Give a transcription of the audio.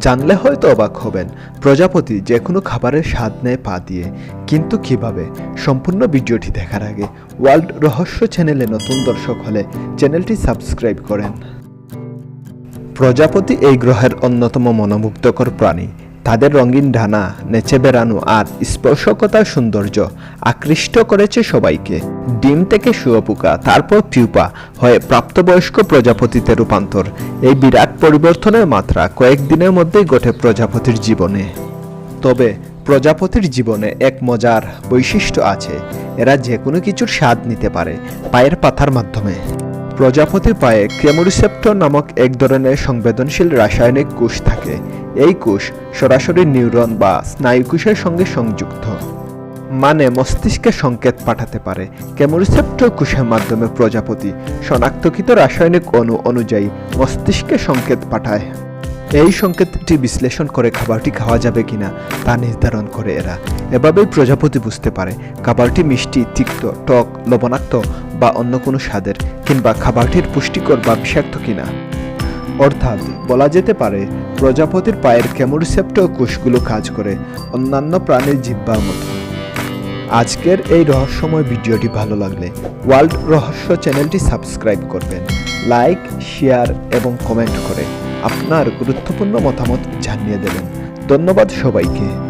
জানলে হয়তো অবাক হবেন, প্রজাপতি যে কোনো খাবারের স্বাদ নেয় পা দিয়ে। কিন্তু কীভাবে? সম্পূর্ণ ভিডিওটি দেখার আগে ওয়ার্ল্ড রহস্য চ্যানেলে নতুন দর্শক হলে চ্যানেলটি সাবস্ক্রাইব করেন। প্রজাপতি এই গ্রহের অন্যতম মনোমুগ্ধকর প্রাণী। তাদের রঙিন ডানা, নেচে বেড়ানো আর স্পর্শকতার সৌন্দর্য আকৃষ্ট করেছে সবাইকে। ডিম থেকে শুয়োপোকা, তারপর পিউপা হয়ে প্রাপ্তবয়স্ক প্রজাপতিতে রূপান্তর। এই বিরাট পরিবর্তনের মাত্রা কয়েকদিনের মধ্যেই ঘটে প্রজাপতির জীবনে। তবে প্রজাপতির জীবনে এক মজার বৈশিষ্ট্য আছে। এরা যে কোনো কিছুর স্বাদ নিতে পারে পায়ের পাতার মাধ্যমে। প্রজাপতির পায়ে ক্রেমোরিসেপ্টর নামক এক ধরনের সংবেদনশীল রাসায়নিক কোষ থাকে। এই কোষ সরাসরি নিউরন বা স্নায়ুকোষের সঙ্গে সংযুক্ত। মানে মস্তিষ্কে সংকেত পাঠাতে পারে। কেমোরিসেপ্টর কোষের মাধ্যমে প্রজাপতি শনাক্তকৃত রাসায়নিক অণু অনুযায়ী মস্তিষ্কে সংকেত পাঠায়। এই সংকেতটি বিশ্লেষণ করে খাবারটি খাওয়া যাবে কিনা তা নির্ধারণ করে এরা। এভাবেই প্রজাপতি বুঝতে পারে খাবারটি মিষ্টি, তিক্ত, টক, লবণাক্ত বা অন্য কোনো স্বাদের কিংবা খাবারটির পুষ্টিকর বা বিষাক্ত কিনা। অর্থাৎ বলা যেতে পারে, প্রজাপতির পায়ের কেমোরিসেপ্টর কোষগুলো কাজ করে অন্যান্য প্রাণীর জিব্বার মতো। আজকের এই রহস্যময় ভিডিওটি ভালো লাগলে ওয়ার্ল্ড রহস্য চ্যানেলটি সাবস্ক্রাইব করবেন। লাইক, শেয়ার এবং কমেন্ট করে আপনার গুরুত্বপূর্ণ মতামত জানিয়ে দেবেন। ধন্যবাদ সবাইকে।